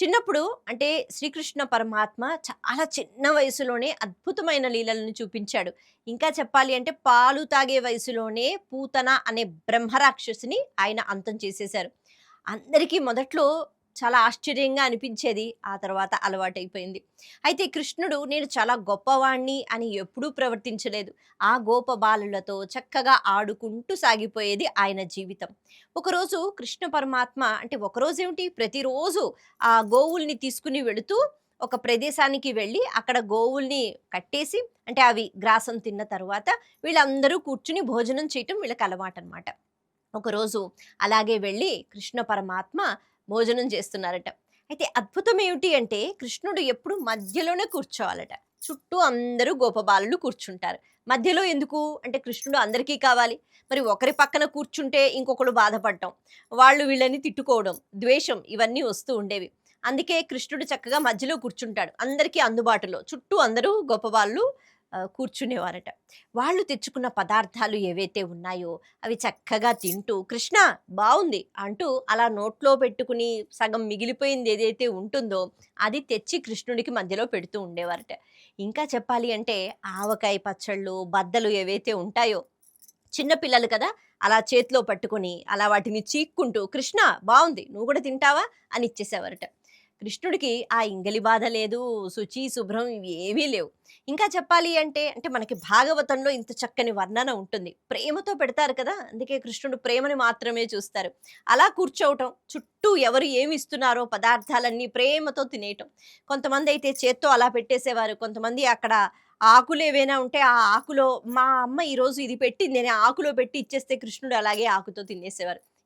చిన్నప్పుడు అంటే శ్రీకృష్ణ పరమాత్మ చాలా చిన్న వయసులోనే అద్భుతమైన లీలలను చూపించాడు. ఇంకా చెప్పాలి అంటే పాలు తాగే వయసులోనే పూతన అనే బ్రహ్మరాక్షసుని ఆయన అంతం చేసేశారు. అందరికీ మొదట్లో చాలా ఆశ్చర్యంగా అనిపించేది. ఆ తర్వాత అలవాటైపోయింది. అయితే కృష్ణుడు నేను చాలా గొప్పవాణ్ణి అని ఎప్పుడూ ప్రవర్తించలేదు. ఆ గోప బాలులతో చక్కగా ఆడుకుంటూ సాగిపోయేది ఆయన జీవితం. ఒకరోజు కృష్ణ పరమాత్మ అంటే ఒకరోజు ఏమిటి ప్రతిరోజు ఆ గోవుల్ని తీసుకుని వెళుతూ ఒక ప్రదేశానికి వెళ్ళి అక్కడ గోవుల్ని కట్టేసి అంటే అవి గ్రాసం తిన్న తర్వాత వీళ్ళందరూ కూర్చుని భోజనం చేయటం వీళ్ళకి అలవాటు అనమాట ఒకరోజు అలాగే వెళ్ళి కృష్ణ పరమాత్మ భోజనం చేస్తున్నారట. అయితే అద్భుతం ఏమిటి అంటే కృష్ణుడు ఎప్పుడు మధ్యలోనే కూర్చోవాలట. చుట్టూ అందరూ గోపబాలులు కూర్చుంటారు. మధ్యలో ఎందుకు? అంటే కృష్ణుడు అందరికీ కావాలి. మరి ఒకరి పక్కన కూర్చుంటే ఇంకొకరు బాధపడటం వాళ్ళు వీళ్ళని తిట్టుకోవడం ద్వేషం ఇవన్నీ వస్తూ ఉండేవి. అందుకే కృష్ణుడు చక్కగా మధ్యలో కూర్చుంటాడు. అందరికీ అందుబాటులో. చుట్టూ అందరూ గొప్పవాళ్ళు కూర్చునేవారట. వాళ్ళు తెచ్చుకున్న పదార్థాలు ఏవైతే ఉన్నాయో అవి చక్కగా తింటూ కృష్ణ బాగుంది అంటూ అలా నోట్లో పెట్టుకుని సగం మిగిలిపోయింది ఏదైతే ఉంటుందో అది తెచ్చి కృష్ణుడికి మధ్యలో పెడుతూ ఉండేవారట. ఇంకా చెప్పాలి అంటే ఆవకాయ పచ్చళ్ళు బద్దలు ఏవైతే ఉంటాయో చిన్నపిల్లలు కదా అలా చేతిలో పట్టుకొని అలా వాటిని చీక్కుంటూ కృష్ణ బాగుంది నువ్వు కూడా తింటావా? అని ఇచ్చేసేవారట. కృష్ణుడికి ఆ ఇంగలి బాధ లేదు శుచి శుభ్రం ఇవి ఏమీ లేవు. ఇంకా చెప్పాలి అంటే అంటే మనకి భాగవతంలో ఇంత చక్కని వర్ణన ఉంటుంది. ప్రేమతో పెడతారు కదా అందుకే కృష్ణుడు ప్రేమని మాత్రమే చూస్తారు. అలా కూర్చోవటం చుట్టూ ఎవరు ఏమి ఇస్తున్నారో పదార్థాలన్నీ ప్రేమతో తినేయటం. కొంతమంది అయితే చేత్తో అలా పెట్టేసేవారు కొంతమంది అక్కడ ఆకులు ఏవైనా ఉంటే ఆ ఆకులో మా అమ్మ ఈరోజు ఇది పెట్టింది నేను ఆకులో పెట్టి ఇచ్చేస్తే కృష్ణుడు అలాగే ఆకుతో తినేసేవారు.